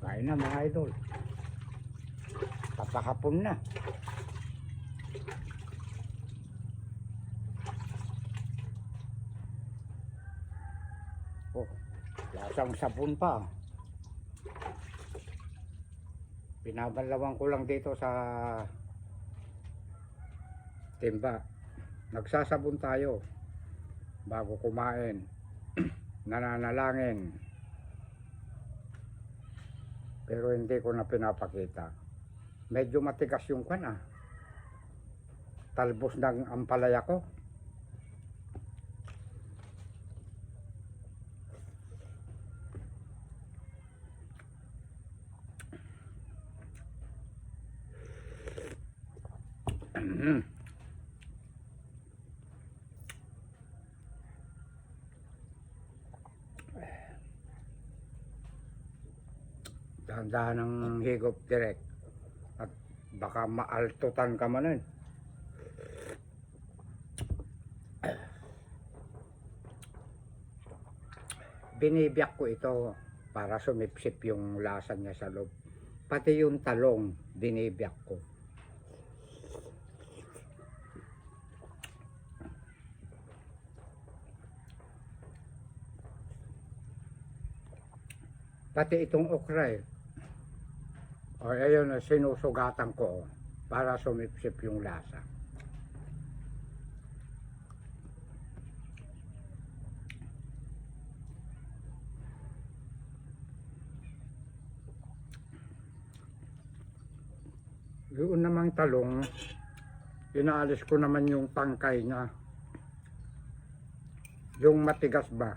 Kain na mga idol. Papakapon na. Oh, lasang sabon pa. Pinabalawan ko lang dito sa timba. Nagsasabon tayo bago kumain. Nananalangin. Pero hindi ko na pinapakita. Medyo matigas yung kan ah. Talbos ng ampalaya ko. Mhm. Dahan-dahan ng higop direct. At baka maaltutan ka man nun. Binibiyak ko ito para sumipsip yung lasa niya sa loob. Pati yung talong, binibiyak ko. Pati itong okra eh. O ayun, sinusugatan ko oh, para sumipsip yung lasa. Yun namang talong, inaalis ko naman yung tangkay niya. Yung matigas ba?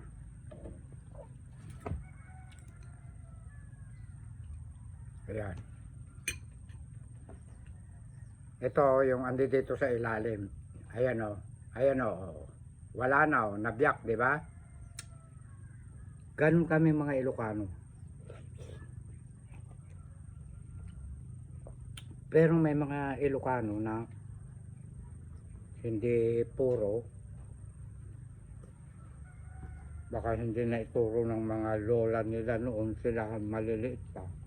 Ayan. Ito yung andi dito sa ilalim. Ayan o. Ayan o. Wala na o. Nabiyak, di ba? Ganun kami mga Ilocano. Pero may mga Ilocano na hindi puro. Baka hindi na ituro ng mga lola nila noon sila maliliit pa.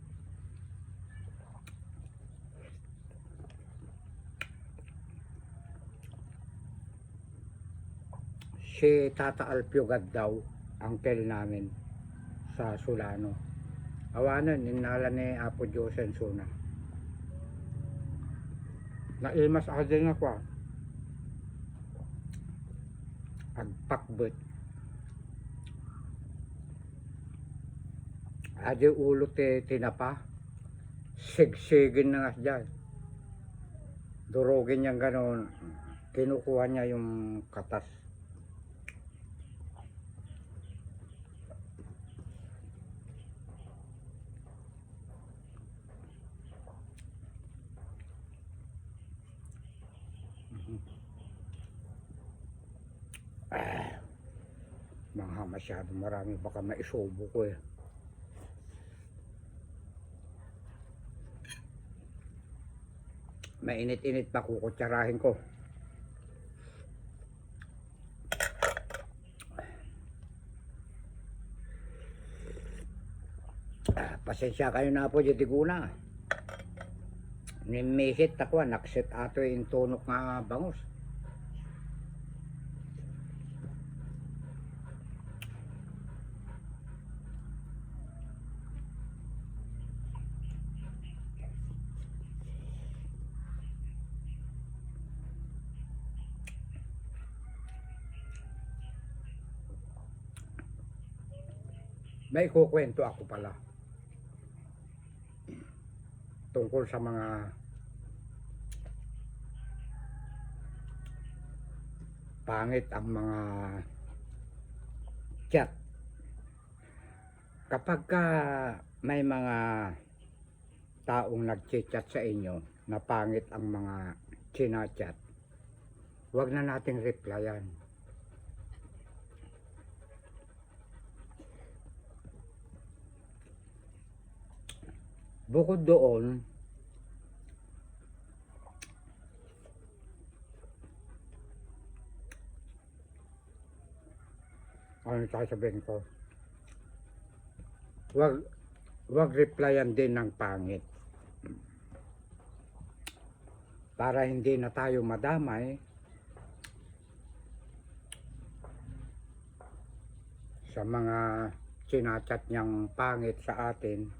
Si Tata Alpio daw, uncle namin sa Solano. Awanan, inala ni Apo Josen Suna. Naimas ako din ako ah. Agpakbet. Adi ulo te tinapa. Sigsigin na nga dyan. Durugin niyang ganon. Kinukuha niya yung katas. Ah, mga masyado marami baka maisubo ko eh. Mainit-init pa kukutsarahin ko. Pasensya kayo na po dyan tiguna. Nimisit ako, naksit ato yung tunok nga bangus. May kukwento ako pala. Tungkol sa mga pangit ang mga chat. Kapag ka may mga taong nag-chat sa inyo na pangit ang mga chinachat, huwag na nating replyan. Bukod doon, ano sasabihin ko? Wag, Huwag replyan din ng pangit. Para hindi na tayo madamay sa mga sinachat niyang pangit sa atin.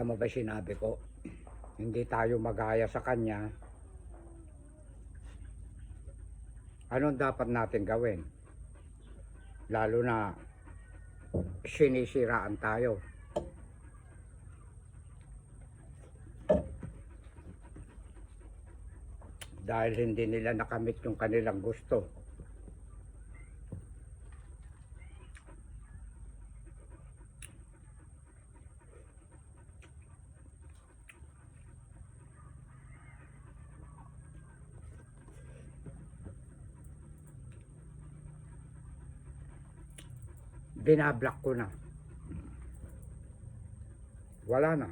Tama ba sinabi ko? Hindi tayo magaya sa kanya. Anong dapat natin gawin? Lalo na sinisiraan tayo. Dahil hindi nila nakamit yung kanilang gusto. Binablock ko na. Wala na.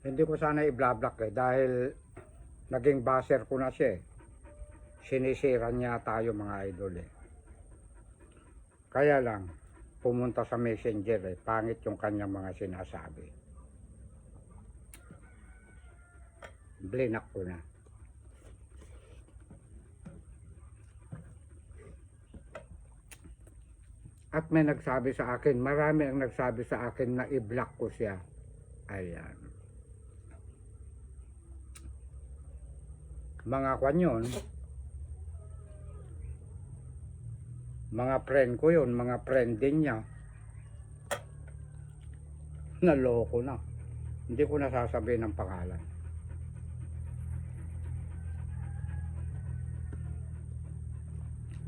Hindi ko sana i-block eh dahil naging baser ko na siya eh. Sinisira niya tayo mga idol eh. Kaya lang, pumunta sa messenger eh, pangit yung kanyang mga sinasabi. Blinak ko na. At may nagsabi sa akin, marami ang nagsabi sa akin na i-block ko siya. Ayan. Mga kwan yun, mga friend ko yun, mga friend din niya. Naloko na. Hindi ko nasasabihin ng pangalan.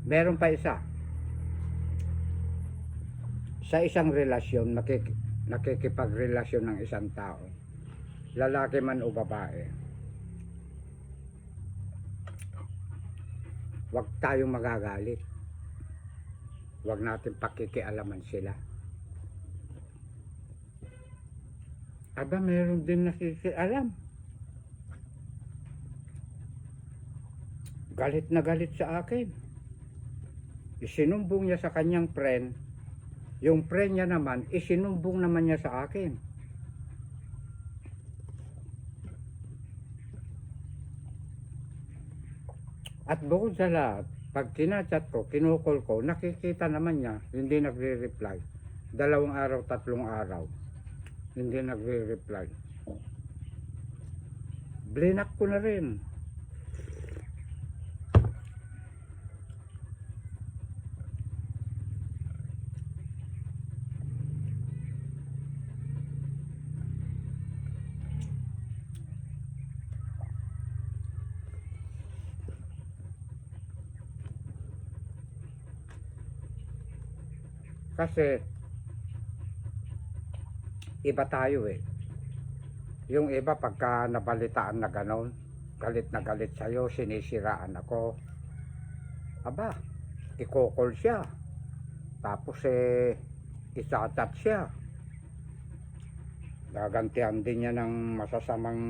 Meron pa isa. Sa isang relasyon, nakik nakikipagrelasyon ng isang tao. Lalaki man o babae. Huwag tayong magagalit Huwag natin pakikialaman sila. Aba, meron din nakikialam. Galit na galit sa akin. Isinumbong niya sa kanyang friend. Yung friend niya naman, isinumbong naman niya sa akin. At bukod sa lahat, pag tinachat ko, kinukol ko, nakikita naman niya, hindi nagre-reply. Dalawang araw, tatlong araw, hindi nagre-reply. Blinak ko na rin. Kasi iba tayo eh. Yung iba pagka nabalitaan na ganon, galit na galit sa'yo, sinisiraan ako. Aba, ikokol siya. Tapos eh, isatat siya. Gagantihan din niya ng masasamang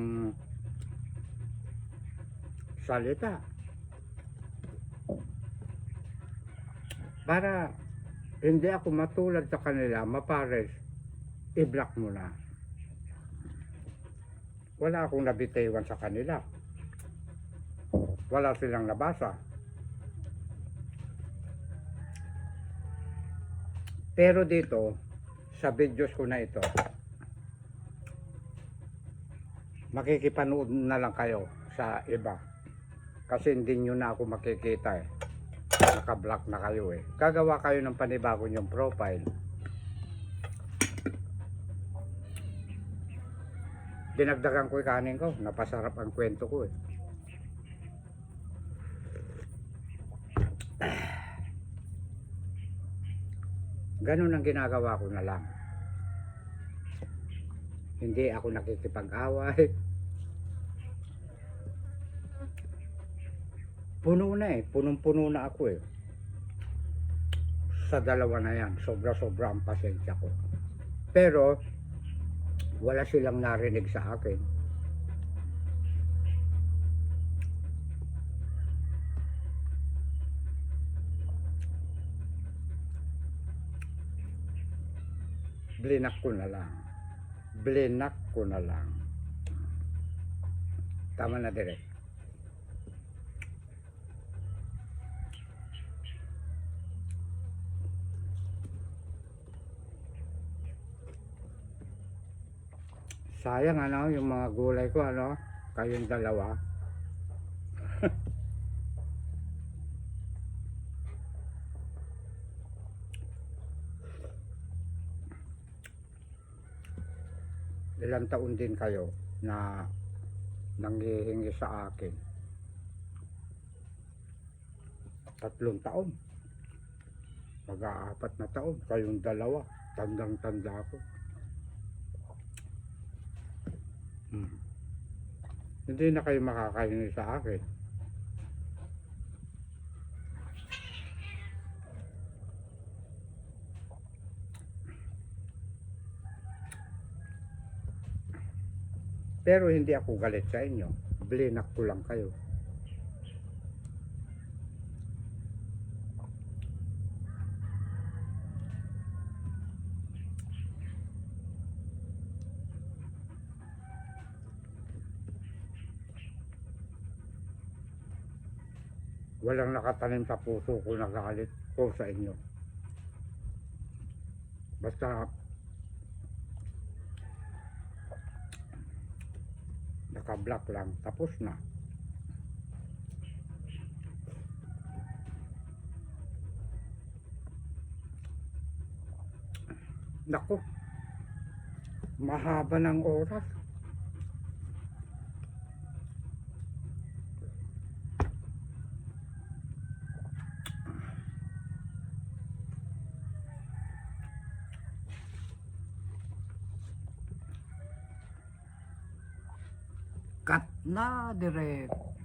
salita. Para hindi ako matulad sa kanila, mapares, i-block mo na. Wala akong nabitiwan sa kanila. Wala silang nabasa. Pero dito, sa videos ko na ito, makikipanood na lang kayo sa iba. Kasi hindi nyo na ako makikita eh naka-block na kayo eh. Gagawa kayo ng panibago yung profile. Dinagdagan ko yung kanin ko. Napasarap ang kwento ko eh. Ganun ang ginagawa ko na lang. Hindi ako nakikipag-away. Puno na eh. Punong-puno na ako eh. Sa dalawa na yan. Sobra-sobra ang pasensya ko. Pero, wala silang narinig sa akin. Blinak ko na lang. Blinak ko na lang. Tama na direct. Sayang ano, yung mga gulay ko ano, kayong dalawa. Ilang taon din kayo na nanghihingi sa akin. Tatlong taon. Mag-aapat na taon. Kayong dalawa. Tandang-tanda ko. Hmm. Hindi na kayo makakahingi sa akin. Pero hindi ako galit sa inyo. Blinak ko lang kayo. Walang nakatanim sa puso ko na galit ko sa inyo. Basta naka-block lang, tapos na. Nako, mahaba ng oras. Cut na direct.